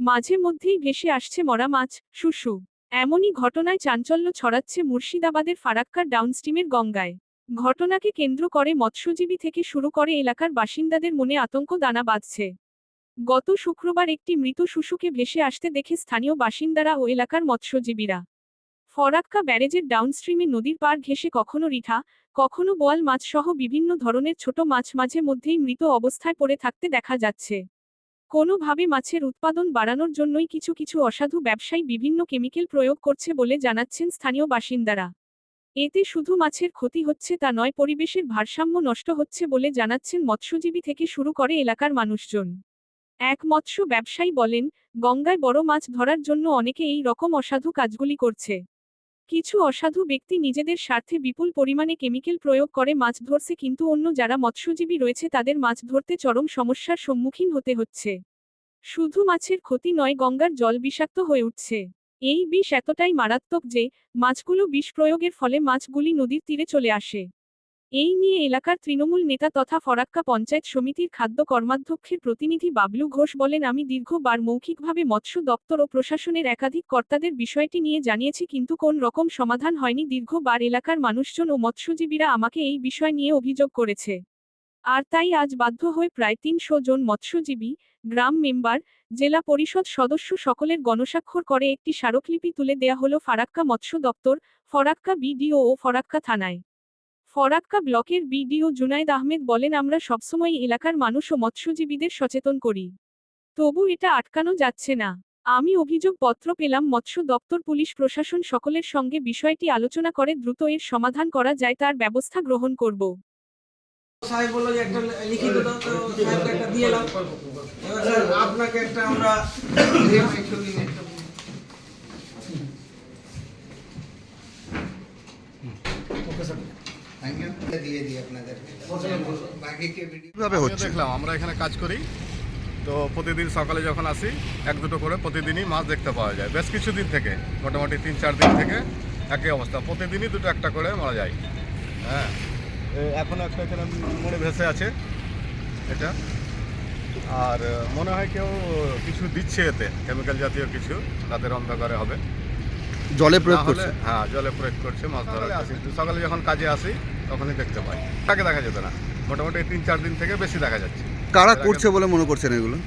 মাঝে মধ্যেই ভেসে আসছে মরা মাছ, শুশু। এমনই ঘটনায় চাঞ্চল্য ছড়াচ্ছে মুর্শিদাবাদের ফারাক্কার ডাউনস্ট্রিমের গঙ্গায়। ঘটনাকে কেন্দ্র করে মৎস্যজীবী থেকে শুরু করে এলাকার বাসিন্দাদের মনে আতঙ্ক দানা বাঁধছে। গত শুক্রবার একটি মৃত শুশুকে ভেসে আসতে দেখে স্থানীয় বাসিন্দারা ও এলাকার মৎস্যজীবীরা। ফরাক্কা ব্যারেজের ডাউনস্ট্রিমে নদীর পার ঘেঁষে কখনো রিঠা, কখনো বোয়াল মাছ সহ বিভিন্ন ধরনের ছোট মাছ মাঝে মধ্যেই মৃত অবস্থায় পড়ে থাকতে দেখা যাচ্ছে। কোনোভাবে মাছের উৎপাদন বাড়ানোর জন্যই কিছু কিছু অসাধু ব্যবসায়ী বিভিন্ন কেমিক্যাল প্রয়োগ করছে বলে জানাচ্ছেন স্থানীয় বাসিন্দারা। এতে শুধু মাছের ক্ষতি হচ্ছে তা নয়, পরিবেশের ভারসাম্য নষ্ট হচ্ছে বলে জানাচ্ছেন মৎস্যজীবী থেকে শুরু করে এলাকার মানুষজন। এক মৎস্য ব্যবসায়ী বলেন, গঙ্গায় বড় মাছ ধরার জন্য অনেকে এই রকম অসাধু কাজগুলি করছে। কিছু অসাধু ব্যক্তি নিজেদের স্বার্থে বিপুল পরিমাণে কেমিক্যাল প্রয়োগ করে মাছ ধরছে কিন্তু অন্য যারা মৎস্যজীবী রয়েছে তাদের মাছ ধরতে চরম সমস্যার সম্মুখীন হতে হচ্ছে। শুধু মাছের ক্ষতি নয়, গঙ্গার জল বিষাক্ত হয়ে উঠছে। এই বিষ এতটাই মারাত্মক যে, মাছগুলো বিষ প্রয়োগের ফলে মাছগুলি নদীর তীরে চলে আসে। এই নিয়ে এলাকার তৃণমূল নেতা তথা ফরাক্কা পঞ্চায়েত সমিতির খাদ্য কর্মাধ্যক্ষের প্রতিনিধি বাবলু ঘোষ বলেন, আমি দীর্ঘবার মৌখিকভাবে মৎস্য দপ্তর ও প্রশাসনের একাধিক কর্তাদের বিষয়টি নিয়ে জানিয়েছি, কিন্তু কোন রকম সমাধান হয়নি। দীর্ঘবার এলাকার মানুষজন ও মৎস্যজীবীরা আমাকে এই বিষয় নিয়ে অভিযোগ করেছে। আর তাই আজ বাধ্য হয়ে প্রায় তিনশো জন মৎস্যজীবী, গ্রাম মেম্বার, জেলা পরিষদ সদস্য সকলের গণস্বাক্ষর করে একটি স্মারকলিপি তুলে দেয়া হলো ফারাক্কা মৎস্য দপ্তর, ফরাক্কা বিডিও ও ফরাক্কা থানায়। ফরাক্কা ব্লকের বিডিও জুনায়েদ আহমেদ বলেন আমরা সবসময় এলাকার মানুষ ও মৎস্যজীবীদের সচেতন করি। তবু এটা আটকানো যাচ্ছে না। আমি অভিযোগ পত্র পেলাম মৎস্য দপ্তর পুলিশ প্রশাসন সকলের সঙ্গে বিষয়টি আলোচনা করে দ্রুত এর সমাধান করা যায় তার ব্যবস্থা গ্রহণ করব। সাহেব বলল যে একটা লিখিত দাও তো সাহেবকে একটা দিয়ে এলাম এবার স্যার আপনাকে একটা আমরা দিয়ে দিই কীভাবে হচ্ছে? দেখলাম আমরা এখানে কাজ করি। তো প্রতিদিন সকালে যখন আসি এক দুটো করে প্রতিদিনই মাছ দেখতে পাওয়া যায়। বেশ কিছুদিন থেকে মোটামুটি তিন চার দিন থেকে একই অবস্থা। প্রতিদিনই দুটো একটা করে মারা যায়। হ্যাঁ। এখনও একটা এখানে মনে ভেসে আছে এটা। আর মনে হয় কেউ কিছু দিচ্ছে এতে কেমিক্যাল জাতীয় কিছু তাদের অন্ধকারে হবে। জলে প্রয়োগ করছে? হ্যাঁ জলে প্রয়োগ করছে মাছ ধরে আসি সকালে যখন কাজে আসি তখনই দেখতে পাই। তাকে দেখা যেত না। মোটামুটি তিন চার দিন থেকে বেশি দেখা যাচ্ছে। কারা করছে বলে মনে করছেন এগুলো?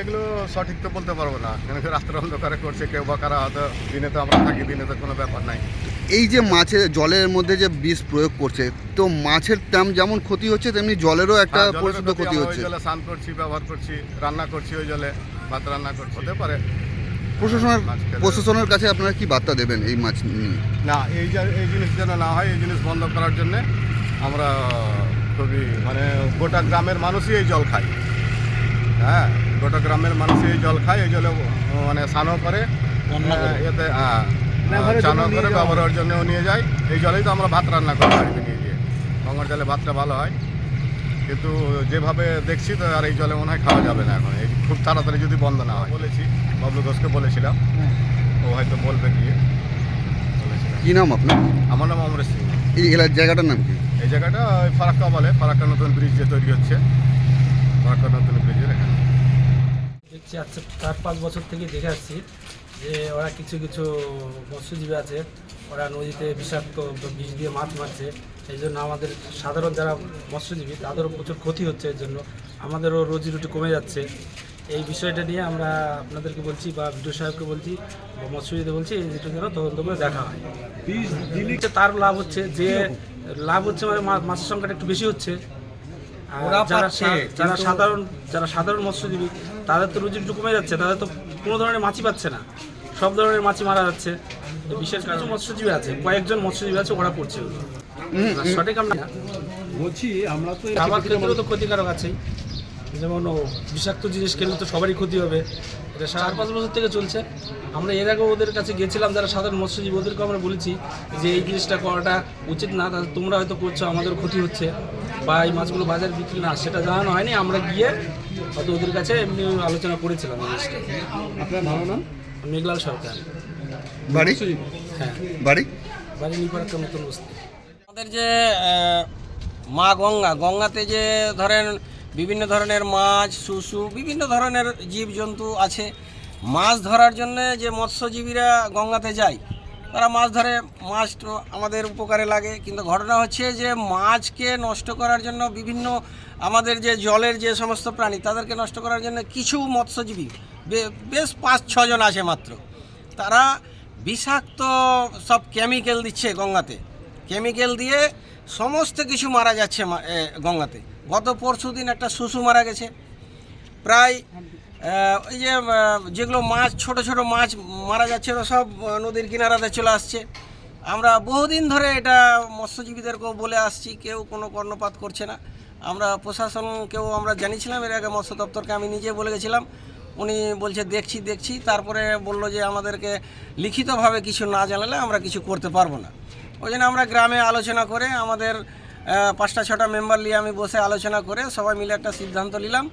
এগুলো সঠিক তো বলতে পারব না। কেন কি রাত্রে অন্ধকারে করছে কেউ বা কারা হয়তো দিনে তো আমরা থাকি দিনে তো কোনো ব্যাপার নাই। এই যে মাছের জলের মধ্যে যে বিষ প্রয়োগ করছে তো মাছের তেম যেমন ক্ষতি হচ্ছে তেমনি জলেরও একটা হ্যাঁ, জলেরও পরিস্থিতি ক্ষতি, হচ্ছে ওই জলে স্নান করছি ব্যবহার করছি রান্না করছি ওই জলে ভাত রান্না করছি হতে পারে। প্রশাসনের প্রশাসনের কাছে আপনারা কি বার্তা দেবেন এই মাছ নিয়ে? না এই যে এই জিনিস যেন না হয় এই জিনিস বন্ধ করার জন্যে আমরা খুবই মানে গোটা গ্রামের মানুষই এই জল খায়। হ্যাঁ গোটা গ্রামের মানুষই এই জল খায় এই জলে মানে স্নানও করে হ্যাঁ, এতে হ্যাঁ স্নানও করে ব্যবহারের জন্যও নিয়ে যায়। এই জলেই তো আমরা ভাত রান্না করি বাড়িতে নিয়ে গিয়ে। গঙ্গার জলে ভাতটা ভালো হয়। কিন্তু যেভাবে দেখছি তো আর এই জলে মনে হয় খাওয়া যাবে না এখন। এই খুব তাড়াতাড়ি যদি বন্ধ না হয়। বলেছি বাবলু ঘোষকে বলেছিলাম। ও হয়তো বলবে গিয়ে। কি নাম আপনার? আমার নাম অমরেশ সিং। এই এলাকার জায়গাটার নাম কি? এই জায়গাটা ওই ফারাক্কা বলে। ফারাক্কা নতুন ব্রিজ যে তৈরি হচ্ছে। ফারাক্কা নতুন ব্রিজের এখানে। দেখছি আচ্ছা চার পাঁচ বছর থেকে দেখে আসছি যে ওরা কিছু কিছু মৎস্যজীবী আছে। ওরা নদীতে বিষাক্ত বিষ দিয়ে মাছ মারছে। এই জন্য আমাদের সাধারণ যারা মৎস্যজীবী তাদেরও প্রচুর ক্ষতি হচ্ছে এর জন্য। আমাদেরও রুজি রুটি কমে যাচ্ছে। এই বিষয়টা নিয়ে আমরা আপনাদেরকে বলছি বা বিডিও সাহেবকে বলছি বা মৎস্যজীবীদের বলছি এই যেটা যেন তদন্ত করে দেখা হয়। তার লাভ হচ্ছে যে লাভ হচ্ছে মানে মাছের সংখ্যাটা একটু বেশি হচ্ছে। যারা যারা সাধারণ যারা সাধারণ মৎস্যজীবী তাদের তো রুজি কমে যাচ্ছে তাদের তো কোনো ধরনের মাছই পাচ্ছে না। সব ধরনের মাছই মারা যাচ্ছে। বিশেষ কিছু মৎস্যজীবী আছে কয়েকজন মৎস্যজীবী আছে ওরা পড়ছে। সঠিক আমরা বলছি আমরা তো খাবার ক্ষেত্রেও তো ক্ষতিকারক আছেই। যেমন ও বিষাক্ত জিনিস খেলে তো সবারই ক্ষতি হবে। এটা চার পাঁচ বছর থেকে চলছে। আমরা এর আগেও ওদের কাছে গেছিলাম যারা সাধারণ মৎস্যজীবী ওদেরকে আমরা বলেছি যে এই জিনিসটা করাটা উচিত না তাহলে তোমরা হয়তো করছ আমাদের ক্ষতি হচ্ছে। বা এই মাছগুলো বাজারে বিক্রি না সেটা জানানো হয়নি। আমরা গিয়ে হয়তো ওদের কাছে এমনি আলোচনা করেছিলাম জিনিসটা। আপনার ভালো নাম? মেঘলাল সরকার। বাড়ি? হ্যাঁ। বাড়ি? বাড়ি নিপার একটা নতুন বস্তি। আমাদের যে মা গঙ্গা, গঙ্গাতে যে ধরেন বিভিন্ন ধরনের মাছ শুশু বিভিন্ন ধরনের জীবজন্তু আছে। মাছ ধরার জন্য যে মৎস্যজীবীরা গঙ্গাতে যায়, তারা মাছ ধরে, মাছ তো আমাদের উপকারে লাগে। কিন্তু ঘটনা হচ্ছে যে, মাছকে নষ্ট করার জন্য বিভিন্ন আমাদের যে জলের যে সমস্ত প্রাণী, তাদেরকে নষ্ট করার জন্য কিছু মৎস্যজীবী বেশ পাঁচ, ছজন আছে মাত্র। তারা বিষাক্ত সব কেমিক্যাল দিচ্ছে গঙ্গাতে। কেমিক্যাল দিয়ে সমস্ত কিছু মারা যাচ্ছে গঙ্গাতে। গত পরশু দিন একটা শুশু মারা গেছে। প্রায় ওই যে যেগুলো মাছ, ছোট ছোট মাছ মারা যাচ্ছে সব নদীর কিনারাতে চলে আসছে। আমরা বহুদিন ধরে এটা মৎস্যজীবীদেরকেও বলে আসছি, কেউ কোনো কর্ণপাত করছে না। আমরা প্রশাসনকেও আমরা জানিয়েছিলাম, এর আগে মৎস্য দপ্তরকে আমি নিজে বলে গেছিলাম। উনি বলছে, দেখছি দেখছি। তারপরে বলল যে, আমাদেরকে লিখিতভাবে কিছু না জানালে আমরা কিছু করতে পারব না। ওই জন্য আমরা গ্রামে আলোচনা করে আমাদের পাঁচটা ছটা মেম্বার নিয়ে আমি বসে আলোচনা করে সবাই মিলে একটা সিদ্ধান্ত নিলাম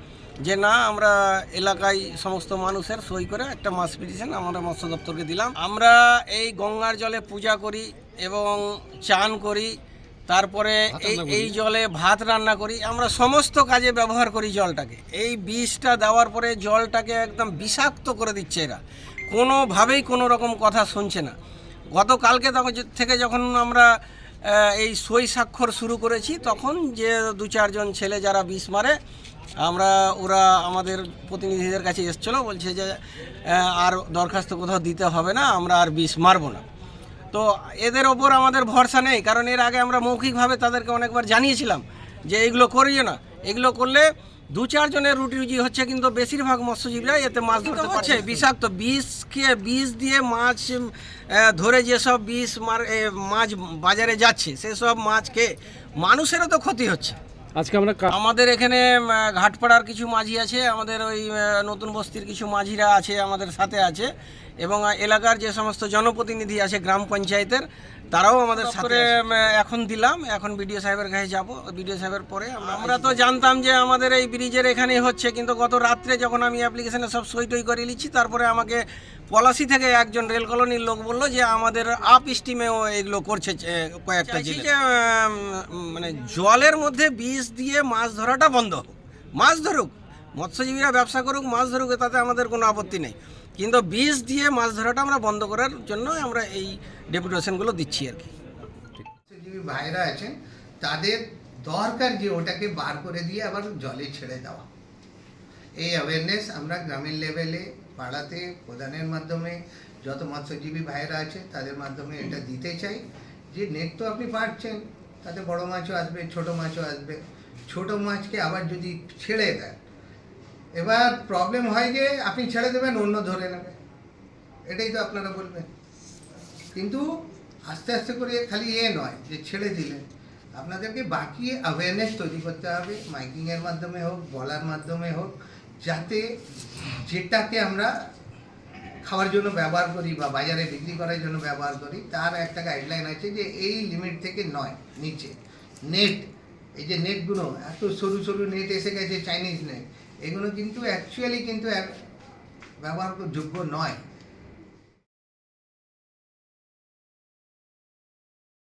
যে না আমরা এলাকায় সমস্ত মানুষের সই করে একটা মাস পিটিশন আমরা মৎস্য দপ্তরকে দিলাম। আমরা এই গঙ্গার জলে পূজা করি এবং চান করি তারপরে এই এই জলে ভাত রান্না করি। আমরা সমস্ত কাজে ব্যবহার করি জলটাকে। এই বিষটা দেওয়ার পরে জলটাকে একদম বিষাক্ত করে দিচ্ছে এরা। কোনোভাবেই কোনো রকম কথা শুনছে না। গতকালকে তখন থেকে যখন আমরা এই সই স্বাক্ষর শুরু করেছি, তখন যে দু চারজন ছেলে যারা বিষ মারে, আমরা, ওরা আমাদের প্রতিনিধিদের কাছে এসেছিল, বলছে যে আর দরখাস্ত কোথাও দিতে হবে না, আমরা আর বিষ মারবো না। তো এদের ওপর আমাদের ভরসা নেই, কারণ এর আগে আমরা মৌখিকভাবে তাদেরকে অনেকবার জানিয়েছিলাম যে, এইগুলো করিও না। এগুলো করলে দু চারজনের রুটি রুজি হচ্ছে কিন্তু বেশিরভাগ মৎস্যজীবীরা এতে মাছ ধরতে পারছে বিষাক্ত বিষ খেয়ে বিষ দিয়ে মাছ ধরে যেসব বিষ মার মাছ বাজারে যাচ্ছে সেসব মাছ খেয়ে মানুষেরও তো ক্ষতি হচ্ছে। আজকে আমরা আমাদের এখানে ঘাটপাড়ার কিছু মাঝি আছে আমাদের ওই নতুন বস্তির কিছু মাঝিরা আছে আমাদের সাথে আছে এবং এলাকার যে সমস্ত জনপ্রতিনিধি আছে গ্রাম পঞ্চায়েতের তারাও আমাদের সাথে এখন দিলাম এখন বিডিও সাহেবের কাছে যাব। বিডিও সাহেবের পরে আমরা- আমরা তো জানতাম যে আমাদের এই ব্রিজের এখানেই হচ্ছে কিন্তু গত রাত্রে যখন আমি অ্যাপ্লিকেশনে সব সই টই করে নিচ্ছি তারপরে আমাকে পলাশি থেকে একজন রেল কলোনির লোক বলল যে আমাদের আপ স্টিমেও এগুলো করছে কয়েকটা। যে মানে জলের মধ্যে বিষ দিয়ে মাছ ধরাটা বন্ধ মাছ ধরুক মৎস্যজীবীরা ব্যবসা করুক মাছ ধরুক তাতে আমাদের কোনো আপত্তি নেই। কিন্তু বিষ দিয়ে মাছ ধরাটা আমরা বন্ধ করার জন্য আমরা এই ডেপুটেশনগুলো দিচ্ছি আর কি। মৎস্যজীবী ভাইরা আছেন, তাদের দরকার যে ওটাকে বার করে দিয়ে আবার জলে ছেড়ে দেওয়া। এই অ্যাওয়ারনেস আমরা গ্রামীণ লেভেলে পাড়াতে প্রদানের মাধ্যমে, যত মৎস্যজীবী ভাইরা আছে, তাদের মাধ্যমে এটা দিতে চাই। যে নেট তো আপনি পাচ্ছেন তাতে বড় মাছও আসবে, ছোট মাছও আসবে। ছোট মাছকে আবার যদি ছেড়ে দেন এবার প্রবলেম হয় যে আপনি ছেড়ে দেবেন, অন্য ধরে নেবে। এটাই তো আপনারা বলবেন। কিন্তু আস্তে আস্তে করে খালি এ নয় যে ছেড়ে দিলেন আপনাদেরকে বাকি অ্যাওয়ারনেস তৈরি করতে হবে মাইকিংয়ের মাধ্যমে হোক, বলার মাধ্যমে হোক, যাতে যেটাকে আমরা খাওয়ার জন্য ব্যবহার করি বা বাজারে বিক্রি করার জন্য ব্যবহার করি, তার একটা গাইডলাইন আছে যে এই লিমিট থেকে নয়, নিচে। নেট এই যে নেটগুলো এত সরু সরু নেট এসে গেছে চাইনিজ নেট এগুলো কিন্তু অ্যাকচুয়ালি কিন্তু ব্যবহার যোগ্য নয়।